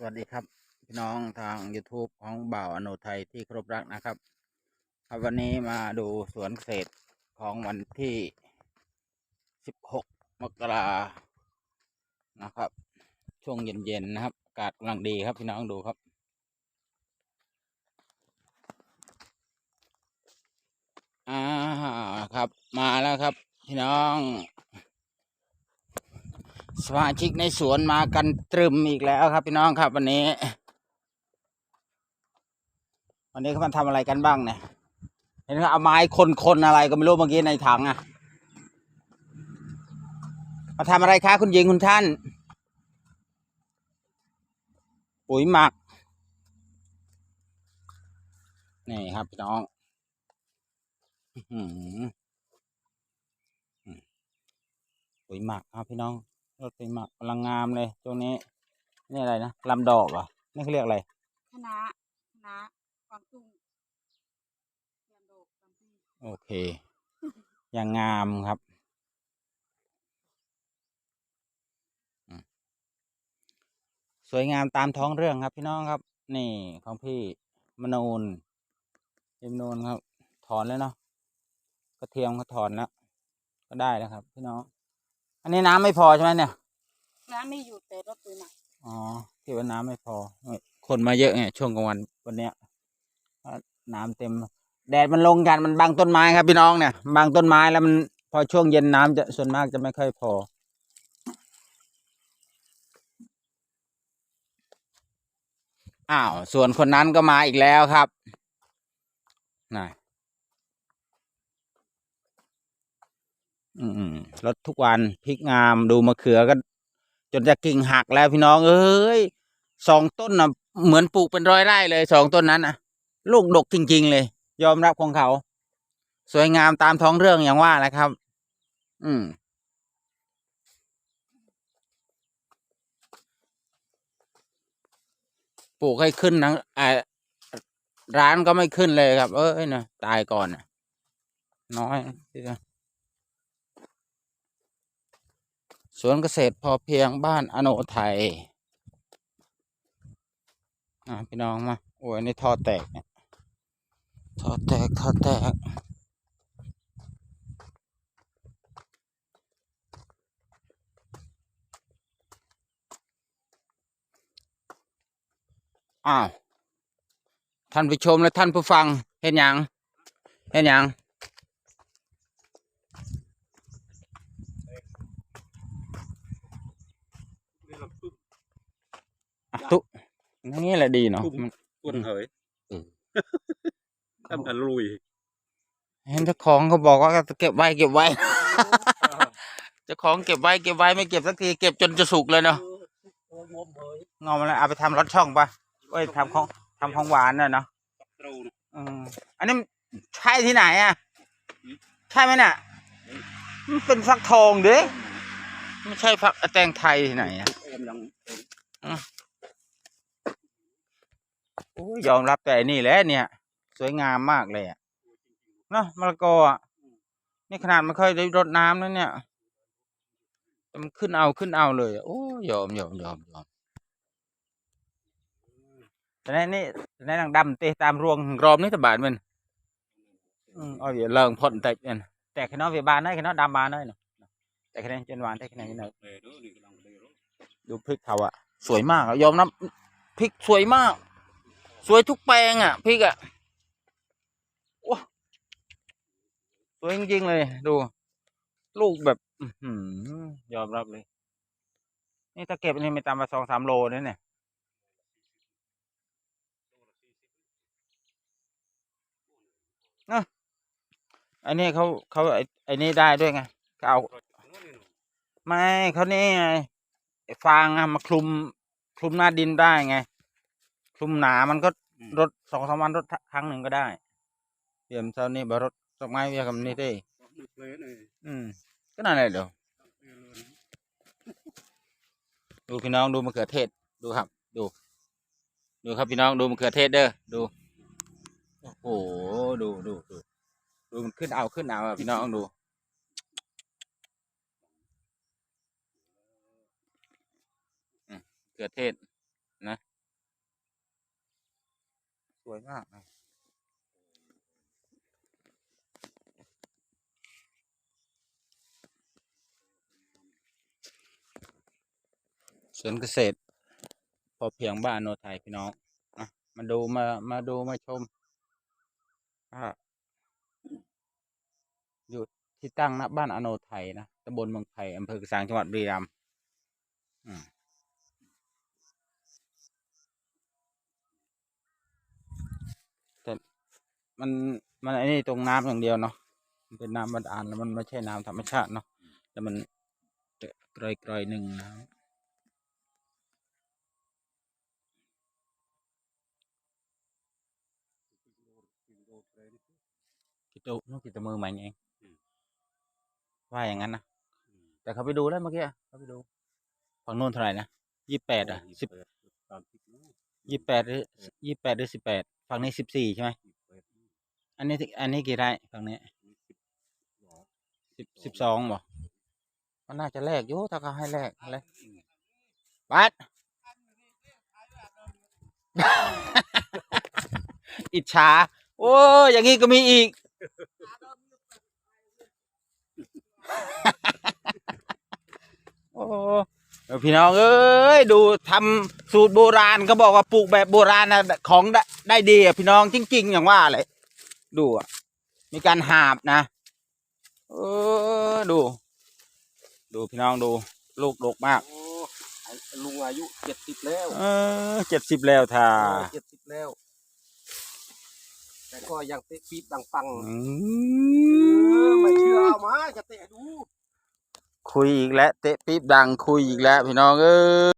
สวัสดีครับ พี่น้องทาง YouTube ของบ่าวอโนไทยที่ครพรักนะครับ ครับวันนี้มาดูสวนเกษตรของวันที่ 16 มกรานะครับ ช่วงเย็นๆนะครับ อากาศกำลังดีครับพี่น้องดูครับ อ่าครับ มาแล้วครับ พี่น้อง สมาชิกในสวนมากันตรึมอีกแล้วครับพี่น้องครับ วันนี้ วันนี้เขามาทำอะไรกันบ้างเนี่ยเห็นเขาเอาไม้คนๆอะไรก็ไม่รู้เมื่อกี้ในถังอะมาทำอะไรคะคุณหญิงคุณท่าน ปุ๋ยหมัก นี่ครับพี่น้องปุ๋ยหมักครับพี่น้อง รถปุ๋ยหมักกำลังงามเลยช่วงนี้ นี่อะไรนะลำดอกเหรอนี่เขาเรียกอะไรคณะคณะกวางตุ้งลำโดกลำพีโอเค อย่างงามครับอืมสวยงามตามท้องเรื่องครับพี่น้องครับ นี่ของพี่มนูนพี่มนูนครับ ถอนแล้วเนาะกระเทียมก็ถอนแล้วก็ได้แล้วครับ พี่น้อง อันนี้น้ำไม่พอใช่ไหมเนี่ย น้ำไม่อยู่แต่รถปืนอะอ๋อที่ว่าน้ำไม่พอคนมาเยอะไงช่วงกลางวันวันเนี้ยก็น้ำเต็ม แดดมันลงกันมันบังต้นไม้ครับพี่น้องเนี่ยบังต้นไม้แล้วมันพอช่วงเย็นน้ำจะส่วนมากจะไม่ค่อยพอ อ้าว ส่วนคนนั้นก็มาอีกแล้วครับน่ะ อืมรถทุกวันพริกงามดูมะเขือก็ จนจะกิ่งหักแล้วพี่น้องเอ้ยสองต้นน่ะเหมือนปลูกเป็นร้อยไร่เลยสองต้นนั้นนะลูกดกจริง ๆ เลย ยอมรับของเขา สวยงามตามท้องเรื่องอย่างว่าแหละครับ อืมปลูกให้ขึ้นนะอ่าร้านก็ไม่ขึ้นเลยครับ เอ้ยนะตายก่อนน่ะน้อยที่จะ สวนเกษตรพอเพียงบ้านอโนไทยอ่าพี่น้องมาโอ้ยนี่ท่อแตกเนี่ยท่อแตกท่อแตกอ้าวท่านผู้ชมและท่านผู้ฟังเห็นยังเห็นยัง อะตุ๊อย่าง นี้แหละดีเนาะตุ้มมัน quân hởi Ừ. em là lùi เห็นเจ้าของเขาบอกว่าเก็บไว้เก็บไว้เจ้าของเก็บไว้เก็บไว้ไม่เก็บสักทีเก็บจนจะสุกเลยเนาะงอมแล้วเอาไปทำรสช่องปะเอ้ยทำของทำของหวานน่ะเนาะ trâu อืมอันนี้ใช่ที่ไหนอะ ใช่ไหมน่ะ มันเป็นฟักทองเด้ไม่ใช่ฟักแตงไทยที่ไหนอะ em đang โอ้ ยยอมรับแต่อันนี่แหละเนี่ย สวยงามมากเลยอะเนาะมะละกออะนี่ขนาดไม่ค่อยได้รดน้ำนะเนี่ยแต่มันขึ้นเอาขึ้นเอาเลยอะโอ้ยยอมยอมยอมยอมแต่ในนี่แต่ในนางดำเตะตามรวงรอบนี้ตะบาดมันอืมเอาอย่าเลิงพ่นแต่เนี่ยแต่แค่น้อยเวียบานได้แค่น้อยดำบานได้เนาะแต่แค่นี้จนหวานแต่แค่นี้เนาะ về đó thì đang về đó ดูพริกเขาอะสวยมากอะยอมรับพริกสวยมาก สวยทุกแปลงอะพริกอะโอ้สวยจริงๆเลย ดู ลูกแบบอืยอมรับเลย นี่ถ้าเก็บนนี้ไม่ต่ำกว่าสองสามโลนะเนี่ยเนะอันนี้เขาเขาไอ้ไอ้นี่ได้ด้วยไงเขาเอาไม่เขานี่ไงไอ้ฟางอะมาคลุมคลุมหน้าดินได้ไง คลุมหนามันก็รดสองสามวันรดครั้งหนึ่งก็ได้เตรียมเช้านี้บรดดอกไม้เวียกับนี่ได้ được lấy này อืมก็นั่นแหละเดี๋ยวดูพี่น้องดูมะเขือเทศดูครับ ดู ดูครับพี่น้องดูมะเขือเทศเด้อดูโอ้โหดูดูดูดูมันขึ้นเอาขึ้นเอาอะพี่น้องดูอืมมะเขือเทศนะ วยมากเลยสวนเกษตร พอเพียงบ้านโนไทยพี่น้องอะมาดูมามาดูมาชมอ่าอยู่ที่ตั้งนะบ้านอโนไทยนะตำบลเมืองไทยอำเภอกระสังจังหวัดบุรีรัมย์อืมแต่ มันมันไอ้นี่ตรงน้ำอย่างเดียวเนาะมันเป็นน้ำบาดาลแล้วมันไม่ใช่น้ำธรรมชาติเนาะแต่มันจะกรอยกรอยๆหนึ่งน้ำกิโตนู่นกิโตมือใหม่เองว่าอย่างนั้นนะแต่เขาไปดูแล้วเมื่อกี้เขาไปดูฝั่งโน้นเท่าไหร่นะยี่แปดอะสิบสามสิบยี่แปดหรือยี่แปดหรือสิบแปดฝั่งนี้สิบสี่ใช่ไหม อันนี้ที่อันนี้กี่ไร่ฝั่งนี้สิบสิบสองบ่มันน่าจะแลกอยู่ถ้าเขาให้แลกอะไรบัดอิจฉา โอ้ยอย่างงี้ก็มีอีก โอ้เออพี่น้องเอ้ยดูทำสูตรโบราณก็บอกว่าปลูกแบบโบราณนะของได้ได้ดีอะพี่น้องจริง ๆ อย่างว่าเลย ดูอะ มีการหาบนะ เออ ดู ดูพี่น้องดู ลูกดกมากโอ้ลุงอายุเจ็ดสิบแล้ว เออเจ็ดสิบแล้วท่าเจ็ดสิบแล้ว แต่ก็ยังเตะปี๊บดังปังอืเออไม่เชื่อมเอามาจะเตะดู คุยอีกแล้ว เตะปี๊บดังคุยอีกแล้ว พี่น้องเอ้ย